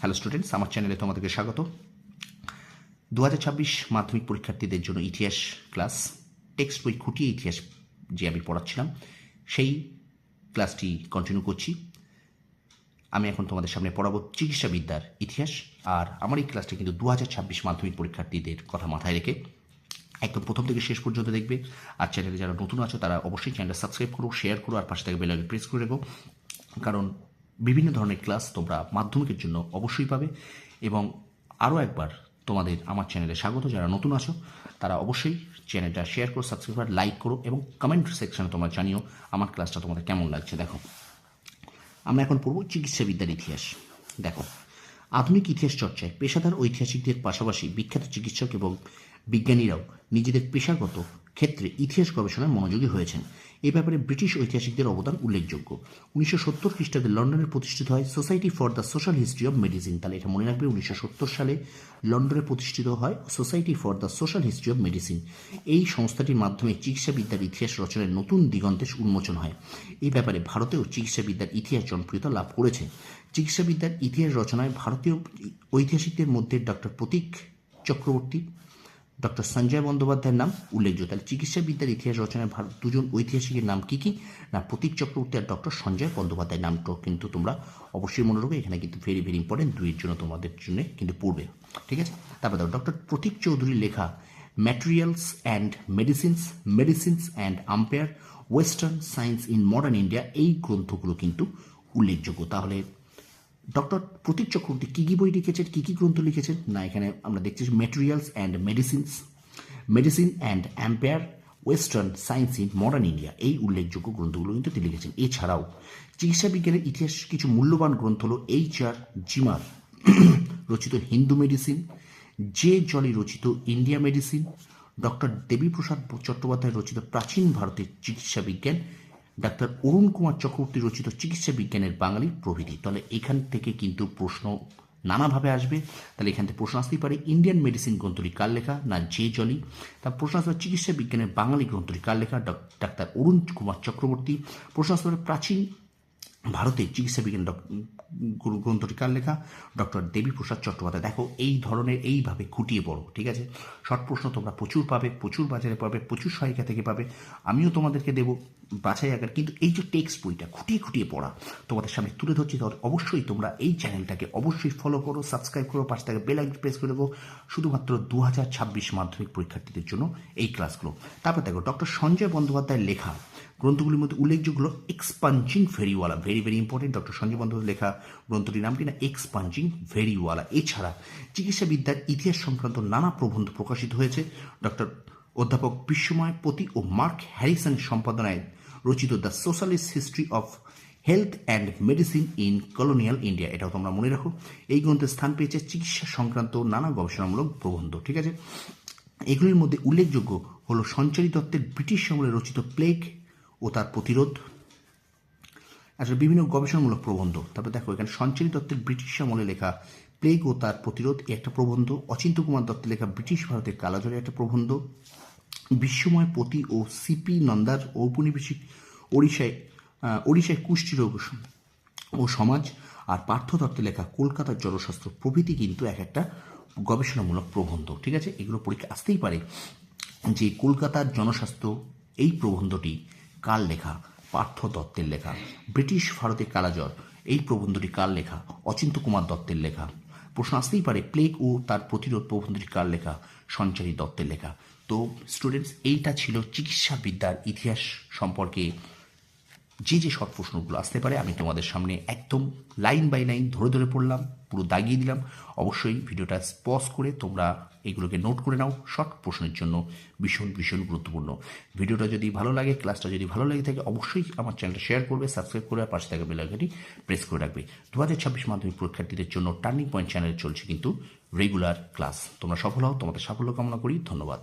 Hello students আমার চ্যানেলে তোমাদেরকে স্বাগত। দু হাজার ছাব্বিশ মাধ্যমিক পরীক্ষার্থীদের জন্য ইতিহাস ক্লাস টেক্সট বই খুঁটিয়ে ইতিহাস যে আমি পড়াচ্ছিলাম, সেই ক্লাসটি কন্টিনিউ করছি। আমি এখন তোমাদের সামনে পড়াবো চিকিৎসাবিদ্যার ইতিহাস, আর আমার এই ক্লাসটা কিন্তু দু হাজার ছাব্বিশ মাধ্যমিক পরীক্ষার্থীদের কথা মাথায় রেখে একদম প্রথম থেকে শেষ পর্যন্ত দেখবে। আর চ্যানেলে যারা নতুন আছো, তারা অবশ্যই চ্যানেলটা সাবস্ক্রাইব করো শেয়ার করো, আর পাশে থেকে বেল আইকন প্রেস করে রেখো। কারণ বিভিন্ন ধরনের ক্লাস তোমরা মাধ্যমিকের জন্য অবশ্যই পাবে এবং আরও একবার তোমাদের আমার চ্যানেলে স্বাগত। যারা নতুন আছো, তারা অবশ্যই চ্যানেলটা শেয়ার করো সাবস্ক্রাইব করো লাইক করো এবং কমেন্ট সেকশনে তোমরা জানিও আমার ক্লাসটা তোমাদের কেমন লাগছে। দেখো, আমরা এখন পড়ব চিকিৎসাবিদ্যার ইতিহাস। দেখো, আধুনিক ইতিহাস চর্চায় পেশাদার ঐতিহাসিকদের পাশাপাশি বিখ্যাত চিকিৎসক এবং বিজ্ঞানীরাও নিজেদের পেশাগত ক্ষেত্রে ইতিহাস গবেষণায় মনোযোগী হয়েছেন। এ ব্যাপারে ব্রিটিশ ঐতিহাসিকদের অবদান উল্লেখযোগ্য। উনিশশো সত্তর খ্রিস্টাব্দে লন্ডনে প্রতিষ্ঠিত হয় society for the social history of medicine. তাহলে এটা মনে রাখবে উনিশশো সত্তর সালে লন্ডনে প্রতিষ্ঠিত হয় society for the social history of medicine. এই সংস্থাটির মাধ্যমে চিকিৎসাবিদ্যার ইতিহাস রচনায় নতুন দিগন্তের উন্মোচন হয়। এই ব্যাপারে ভারতেও চিকিৎসাবিদ্যার ইতিহাস জনপ্রিয়তা লাভ করেছে। চিকিৎসাবিদ্যার ইতিহাস রচনায় ভারতীয় ঐতিহাসিকদের মধ্যে ডক্টর প্রতীক চক্রবর্তী ডক্টর সঞ্জয় বন্দ্যোপাধ্যায়ের নাম উল্লেখযোগ্য। তাহলে চিকিৎসাবিদ্যার ইতিহাস রচনায় ভারত দুজন ঐতিহাসিকের নাম কি কি? না, প্রতীক চক্রবর্তী আর ডক্টর সঞ্জয় বন্দ্যোপাধ্যায়ের নামটাও কিন্তু তোমরা অবশ্যই মনে রাখবে। এখানে কিন্তু ভেরি ভেরি ইম্পর্টেন্ট দুইয়ের জন্য তোমাদের জন্য কিন্তু পড়বে। ঠিক আছে? তারপর দেখো, ডক্টর প্রতীক চৌধুরীর লেখা materials and medicines medicines and empire western science in modern India এই গ্রন্থগুলো কিন্তু উল্লেখযোগ্য। তাহলে ডক্টর প্রতীক চক্রবর্তী কী কী বই লিখেছেন, কী কী গ্রন্থ লিখেছেন? না, এখানে আমরা দেখছি materials and medicines medicine and empire western science in modern India এই উল্লেখযোগ্য গ্রন্থগুলো কিন্তু তিনি লিখেছেন। এছাড়াও চিকিৎসা বিজ্ঞানের ইতিহাস কিছু মূল্যবান গ্রন্থ হল এইচ আর জিমার রচিত হিন্দু মেডিসিন জে জলি রচিত India medicine doctor Debiprasad Chattopadhyay রচিত প্রাচীন ভারতের চিকিৎসা বিজ্ঞান ডাক্তার অরুণ কুমার চক্রবর্তী রচিত চিকিৎসা বিজ্ঞানের বাঙালি প্রভৃতি। তাহলে এখান থেকে কিন্তু প্রশ্ন নানাভাবে আসবে। তাহলে এখান থেকে প্রশ্ন আসতেই পারে, ইন্ডিয়ান মেডিসিন গ্রন্থটি কার লেখা? না, জে জলি তার প্রশ্ন আসতে পারে, চিকিৎসা বিজ্ঞানের বাঙালি গ্রন্থটি কার লেখা? ডাক্তার অরুণ কুমার চক্রবর্তী। প্রশ্ন আসতে পারে, প্রাচীন ভারতে চিকিৎসা বিজ্ঞান গ্রন্থটি কার লেখা ডক্টর দেবীপ্রসাদ চট্টোপাধ্যায়। দেখো, এই ধরনের এইভাবে খুঁটিয়ে পড়ো, ঠিক আছে? শর্ট প্রশ্ন তোমরা প্রচুর পাবে, প্রচুর বাজারে পাবে, প্রচুর সহায়িকা থেকে পাবে। আমিও তোমাদেরকে দেবো বাছাই আকার, কিন্তু এই যে টেক্সট বইটা, খুঁটিয়ে খুঁটিয়ে পড়া, তোমাদের সামনে তুলে ধরছি, তাহলে অবশ্যই তোমরা এই চ্যানেলটাকে অবশ্যই ফলো করো সাবস্ক্রাইব করো, পাশে থেকে বেল আইকন প্রেস করে দেবো। শুধুমাত্র দু হাজার ছাব্বিশ মাধ্যমিক পরীক্ষার্থীদের জন্য এই ক্লাসগুলো তারপর দেখো ডক্টর সঞ্জয় বন্দ্যোপাধ্যায়ের লেখা গ্রন্থগুলির মধ্যে উল্লেখযোগ্য হলো এক্সপাঞ্চিং ভেরিওয়ালা very very important doctor Sanjay Bandyopadhyay লেখা গ্রন্থটির নাম কিনা এক্সপাঞ্চিং ভেরিওয়ালা এছাড়া চিকিৎসাবিদ্যার ইতিহাস সংক্রান্ত নানা প্রবন্ধ প্রকাশিত হয়েছে। ডক্টর অধ্যাপক বিশ্বময় পতি ও মার্ক হ্যারিসন সম্পাদনায় রচিত the socialist history of health and medicine in colonial India. এটাও তোমরা মনে রাখো। এই গ্রন্থে স্থান পেয়েছে চিকিৎসা সংক্রান্ত নানা গবেষণামূলক প্রবন্ধ, ঠিক আছে? এগুলির মধ্যে উল্লেখযোগ্য হলো সঞ্চারী দত্তের ব্রিটিশ আমলে রচিত প্লেগ ও তার প্রতিরোধ। আসলে বিভিন্ন গবেষণামূলক প্রবন্ধ। তারপরে দেখো, এখানে সঞ্চারী দত্তের ব্রিটিশ আমলে লেখা প্লেগ ও তার প্রতিরোধ একটা প্রবন্ধ। অচিন্ত কুমার দত্তের লেখা ব্রিটিশ ভারতের কালাজলে একটা প্রবন্ধ। বিশ্বময় পতি ও সিপি নন্দার ঔপনিবেশিক ওড়িশায় ওড়িশায় কুষ্ঠিরোগ ও সমাজ আর পার্থ দত্তের লেখা কলকাতার জনস্বাস্থ্য প্রভৃতি কিন্তু এক একটা গবেষণামূলক প্রবন্ধ। ঠিক আছে? এগুলো পরীক্ষা আসতেই পারে যে কলকাতার জনস্বাস্থ্য এই প্রবন্ধটি কার লেখা পার্থ দত্তের লেখা, ব্রিটিশ ভারতে কালাজ্বর, এই প্রবন্ধটি কার লেখা, অচিন্ত কুমার দত্তের লেখা। প্রশ্ন আসতেই পারে, প্লেগ ও তার প্রতিরোধ প্রবন্ধটি কার লেখা, সঞ্চারী দত্তের লেখা। তো স্টুডেন্টস এইটা ছিল চিকিৎসাবিদ্যার ইতিহাস সম্পর্কে যে যে শর্ট প্রশ্নগুলো আসতে পারে, আমি তোমাদের সামনে একদম লাইন বাই লাইন ধরে ধরে পড়লাম, পুরো দাগিয়ে দিলাম। অবশ্যই ভিডিওটা পজ করে তোমরা এগুলোকে নোট করে নাও শর্ট প্রশ্নের জন্য ভীষণ ভীষণ গুরুত্বপূর্ণ। ভিডিওটা যদি ভালো লাগে, ক্লাসটা যদি ভালো লাগে থাকে, অবশ্যই আমার চ্যানেলটা শেয়ার করবে, সাবস্ক্রাইব করে পাশে থাকা বেলাঘাটি প্রেস করে রাখবে। দু হাজার ছাব্বিশ মাধ্যমিক পরীক্ষার্থীদের জন্য টার্নিং পয়েন্ট চ্যানেল চলছে কিন্তু রেগুলার ক্লাস। তোমরা সফল হও, তোমাদের সাফল্য কামনা করি, ধন্যবাদ।